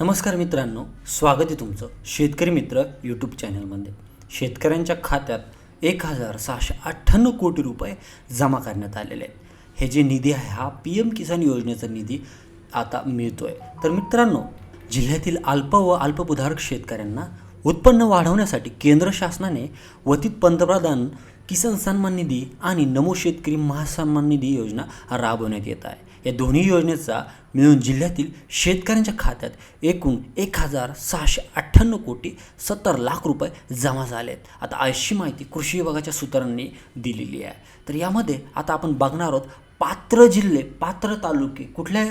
नमस्कार मित्रांनो स्वागत आहे तुमचं शेतकरी मित्र यूट्यूब चॅनलमध्ये. शेतकऱ्यांच्या खात्यात एक हजार सहाशे अठ्ठ्याण्णव कोटी रुपये जमा करण्यात आलेले आहेत. हे जे निधी आहे हा पी एम किसान योजनेचा निधी आता मिळतो आहे तर मित्रांनो जिल्ह्यातील अल्प व अल्पभूधारक शेतकऱ्यांना उत्पन्न वाढवण्यासाठी केंद्र शासनाने वतीत पंतप्रधान किसान सन्मान निधी आणि नमो शेतकरी महासन्मान निधी योजना राबवण्यात येत आहे. या दोन्ही योजनेचा मिळून जिल्ह्यातील शेतकऱ्यांच्या खात्यात एकूण एक हजार सहाशे अठ्ठ्याण्णव कोटी सत्तर लाख रुपये जमा झाले आहेत. आता अशी माहिती कृषी विभागाच्या सूत्रांनी दिलेली आहे. तर यामध्ये आता आपण बघणार आहोत पात्र जिल्हे पात्र तालुके कुठल्या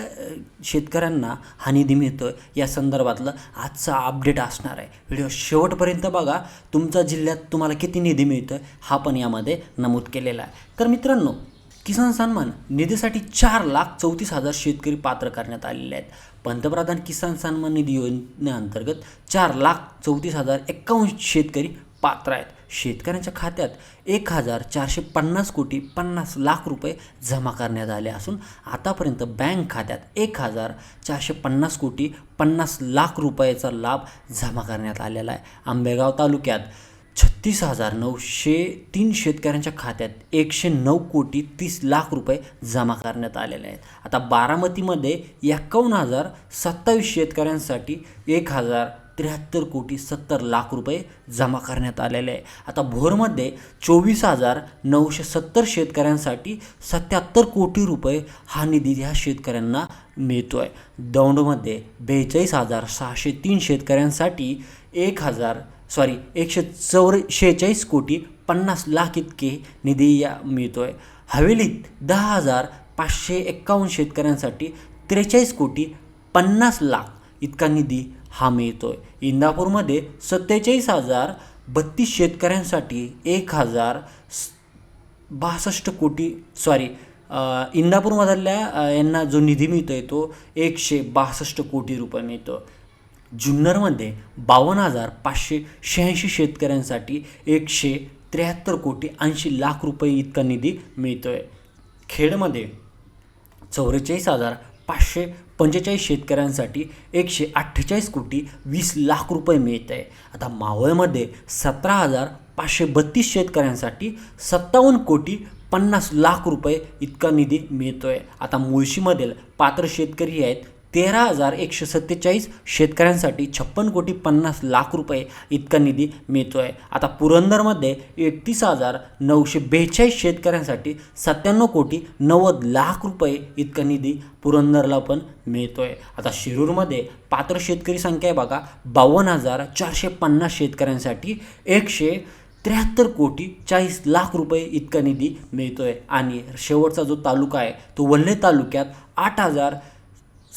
शेतकऱ्यांना हा निधी मिळतो या संदर्भातलं आजचा अपडेट असणार आहे. व्हिडिओ शेवटपर्यंत बघा. तुमच्या जिल्ह्यात तुम्हाला किती निधी मिळतो हा पण यामध्ये नमूद केलेला आहे. तर मित्रांनो किसान सन्मान निधीसाठी चार लाख चौतीस हजार शेतकरी पात्र करण्यात आलेले आहेत. पंतप्रधान किसान सन्मान निधी योजनेअंतर्गत चार लाख चौतीस हजार एक्कावन्न शेतकरी पात्र आहेत. शेतकऱ्यांच्या खात्यात एक हजार चारशे पन्नास कोटी पन्नास लाख रुपये जमा करण्यात आले असून आतापर्यंत बँक खात्यात एक हजार चारशे पन्नास कोटी पन्नास लाख रुपयाचा लाभ जमा करण्यात आलेला आहे. आंबेगाव तालुक्यात छत्तीस हजार नऊशे तीन शेतकऱ्यांच्या खात्यात एकशे नऊ कोटी तीस लाख रुपये जमा करण्यात आलेले आहेत. आता बारामतीमध्ये एकावन्न हजार सत्तावीस शेतकऱ्यांसाठी एक हजार त्र्याहत्तर कोटी सत्तर लाख रुपये जमा करण्यात आलेले आहे. आता भोरमध्ये चोवीस हजार नऊशे सत्तर शेतकऱ्यांसाठी सत्याहत्तर कोटी रुपये हा निधी ह्या शेतकऱ्यांना मिळतो आहे दौंडमध्ये बेचाळीस हजार सहाशे तीन शेतकऱ्यांसाठी एक हजार सॉरी एकशे चौर शेहेचाळीस कोटी पन्नास लाख इतके निधी या मिळतो आहे हवेलीत दहा हजार पाचशे एक्कावन्न शेतकऱ्यांसाठी त्रेचाळीस कोटी पन्नास लाख इतका निधी हा मिळतो आहे इंदापूरमध्ये सत्तेचाळीस हजार बत्तीस शेतकऱ्यांसाठी एक हजार बासष्ट कोटी सॉरी इंदापूरमधल्या यांना जो निधी मिळतो आहे तो एकशे बासष्ट कोटी रुपये मिळतो. जुन्नरमध्ये बावन्न हजार पाचशे शहाऐंशी शेतकऱ्यांसाठी एकशे त्र्याहत्तर कोटी ऐंशी लाख रुपये इतका निधी मिळतो आहे खेडमध्ये चौवेचाळीस हजार पाचशे पंचेचाळीस शेतकऱ्यांसाठी एकशे अठ्ठेचाळीस कोटी वीस लाख रुपये मिळत आहे आता मावळमध्ये सतरा हजार पाचशे बत्तीस शेतकऱ्यांसाठी सत्तावन्न कोटी पन्नास लाख रुपये इतका निधी मिळतो आहे आता मुळशीमधील पात्र शेतकरी आहेत तेरा हजार एकशे सत्तेचाळीस शेतकऱ्यांसाठी छप्पन कोटी पन्नास लाख रुपये इतका निधी मिळतो आहे आता पुरंदरमध्ये एकतीस हजार नऊशे बेचाळीस शेतकऱ्यांसाठी सत्त्याण्णव कोटी नव्वद लाख रुपये इतका निधी पुरंदरला पण मिळतो आहे आता शिरूरमध्ये पात्र शेतकरी संख्या आहे बघा बावन्न हजार चारशे पन्नास शेतकऱ्यांसाठी एकशे त्र्याहत्तर कोटी चाळीस लाख रुपये इतका निधी मिळतो आहे आणि शेवटचा जो तालुका आहे तो वल्हे तालुक्यात आठ हजार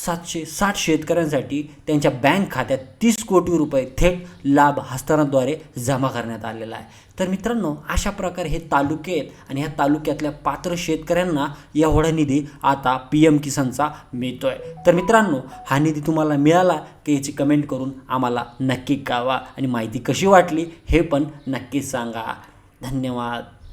सातशे साठ शेतकऱ्यांसाठी त्यांच्या बँक खात्यात तीस कोटी रुपये थेट लाभ हस्तांतरणाद्वारे जमा करण्यात आलेला आहे. तर मित्रांनो अशा प्रकारे हे तालुके आहेत आणि ह्या तालुक्यातल्या पात्र शेतकऱ्यांना एवढा निधी आता पी एम किसानचा मिळतो आहे तर मित्रांनो हा निधी तुम्हाला मिळाला की याची कमेंट करून आम्हाला नक्की कळवा आणि माहिती कशी वाटली हे पण नक्की सांगा. धन्यवाद.